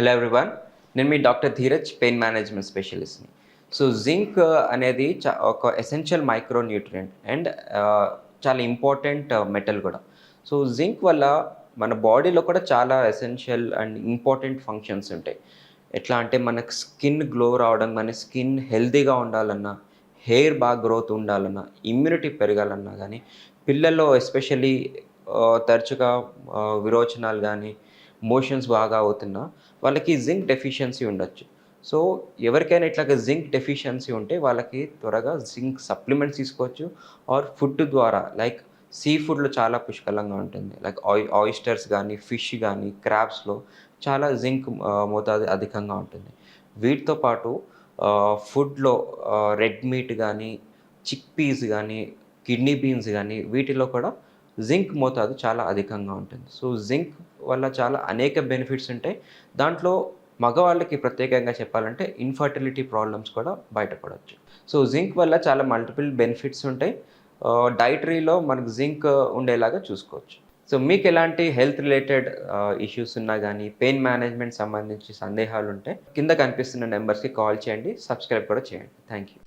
Hello everyone నేను మీ doctor Dheeraj pain management స్పెషలిస్ట్ని. సో జింక్ అనేది చా ఒక ఎసెన్షియల్ మైక్రో న్యూట్రియంట్ అండ్ చాలా ఇంపార్టెంట్ మెటల్ కూడా. సో జింక్ వల్ల మన బాడీలో కూడా చాలా ఎసెన్షియల్ అండ్ ఇంపార్టెంట్ ఫంక్షన్స్ ఉంటాయి. ఎట్లా అంటే మనకు స్కిన్ గ్లో రావడం కానీ స్కిన్ హెల్తీగా ఉండాలన్నా హెయిర్ బాగా గ్రోత్ ఉండాలన్నా ఇమ్యూనిటీ పెరగాలన్నా కానీ పిల్లల్లో ఎస్పెషల్లీ తరచుగా విరోచనాలు కానీ మోషన్స్ బాగా అవుతున్నా వాళ్ళకి జింక్ డెఫిషియన్సీ ఉండొచ్చు. సో ఎవరికైనా ఇట్లాగ జింక్ డెఫిషియన్సీ ఉంటే వాళ్ళకి త్వరగా జింక్ సప్లిమెంట్స్ తీసుకోవచ్చు. ఆర్ ఫుడ్ ద్వారా లైక్ సీ ఫుడ్లో చాలా పుష్కలంగా ఉంటుంది. లైక్ ఆయి ఆయిస్టర్స్ కానీ ఫిష్ కానీ క్రాబ్స్లో చాలా జింక్ మోతాదు అధికంగా ఉంటుంది. వీటితో పాటు ఫుడ్లో రెడ్ మీట్ కానీ చిక్ పీస్ కానీ కిడ్నీ బీన్స్ కానీ వీటిలో కూడా జింక్ మోతాదు చాలా అధికంగా ఉంటుంది. సో జింక్ వల్ల చాలా అనేక బెనిఫిట్స్ ఉంటాయి. దాంట్లో మగవాళ్ళకి ప్రత్యేకంగా చెప్పాలంటే ఇన్ఫర్టిలిటీ ప్రాబ్లమ్స్ కూడా బయటపడవచ్చు సో జింక్ వల్ల చాలా మల్టిపుల్ బెనిఫిట్స్ ఉంటాయి. డైటరీలో మనకు జింక్ ఉండేలాగా చూసుకోవచ్చు. సో మీకు ఎలాంటి హెల్త్ రిలేటెడ్ ఇష్యూస్ ఉన్నా కానీ పెయిన్ మేనేజ్మెంట్ సంబంధించి సందేహాలు ఉంటే కింద కనిపిస్తున్న నెంబర్స్కి కాల్ చేయండి. సబ్స్క్రైబ్ కూడా చేయండి. Thank you